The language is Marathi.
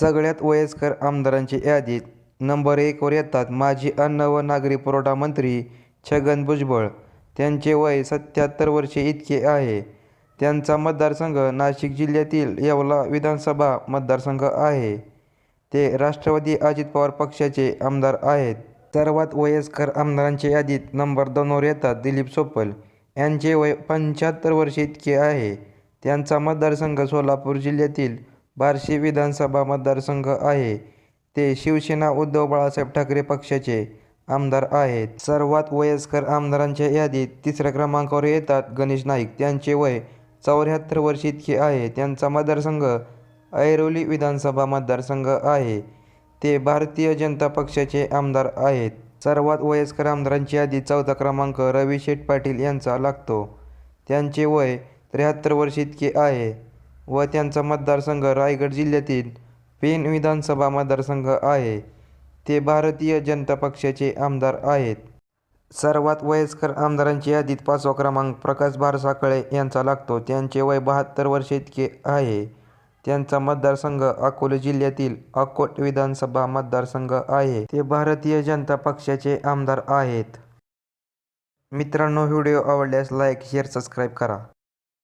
सगळ्यात वयस्कर आमदारांची यादीत नंबर एकवर येतात माजी अन्न व नागरी पुरवठा मंत्री छगन भुजबळ. त्यांचे वय सत्याहत्तर वर्षे इतके आहे. त्यांचा मतदारसंघ नाशिक जिल्ह्यातील येवला विधानसभा मतदारसंघ आहे. ते राष्ट्रवादी अजित पवार पक्षाचे आमदार आहेत. सर्वात वयस्कर आमदारांच्या यादीत नंबर दोनवर येतात दिलीप सोपल. यांचे वय पंच्याहत्तर वर्षे इतके आहे. त्यांचा मतदारसंघ सोलापूर जिल्ह्यातील बार्शी विधानसभा मतदारसंघ आहे. ते शिवसेना उद्धव बाळासाहेब ठाकरे पक्षाचे आमदार आहेत. सर्वात वयस्कर आमदारांच्या यादीत तिसऱ्या क्रमांकावर येतात गणेश नाईक. त्यांचे वय चौऱ्याहत्तर वर्ष इतके आहे. त्यांचा मतदारसंघ ऐरोली विधानसभा मतदारसंघ आहे. ते भारतीय जनता पक्षाचे आमदार आहेत. सर्वात वयस्कर आमदारांची यादी चौथा क्रमांक रवी शेठ पाटील यांचा लागतो. त्यांचे वय त्र्याहत्तर वर्ष इतके आहे व त्यांचा मतदारसंघ रायगड जिल्ह्यातील पेण विधानसभा मतदारसंघ आहे. ते भारतीय जनता पक्षाचे आमदार आहेत. सर्वात वयस्कर आमदारांच्या यादीत पाचवा क्रमांक प्रकाश बारसाखळे यांचा लागतो. त्यांचे वय बहात्तर वर्षे इतके आहे. त्यांचा मतदारसंघ अकोले जिल्ह्यातील अकोट विधानसभा मतदारसंघ आहे. ते भारतीय जनता पक्षाचे आमदार आहेत. मित्रांनो व्हिडिओ आवडल्यास लाईक, शेअर, सबस्क्राईब करा.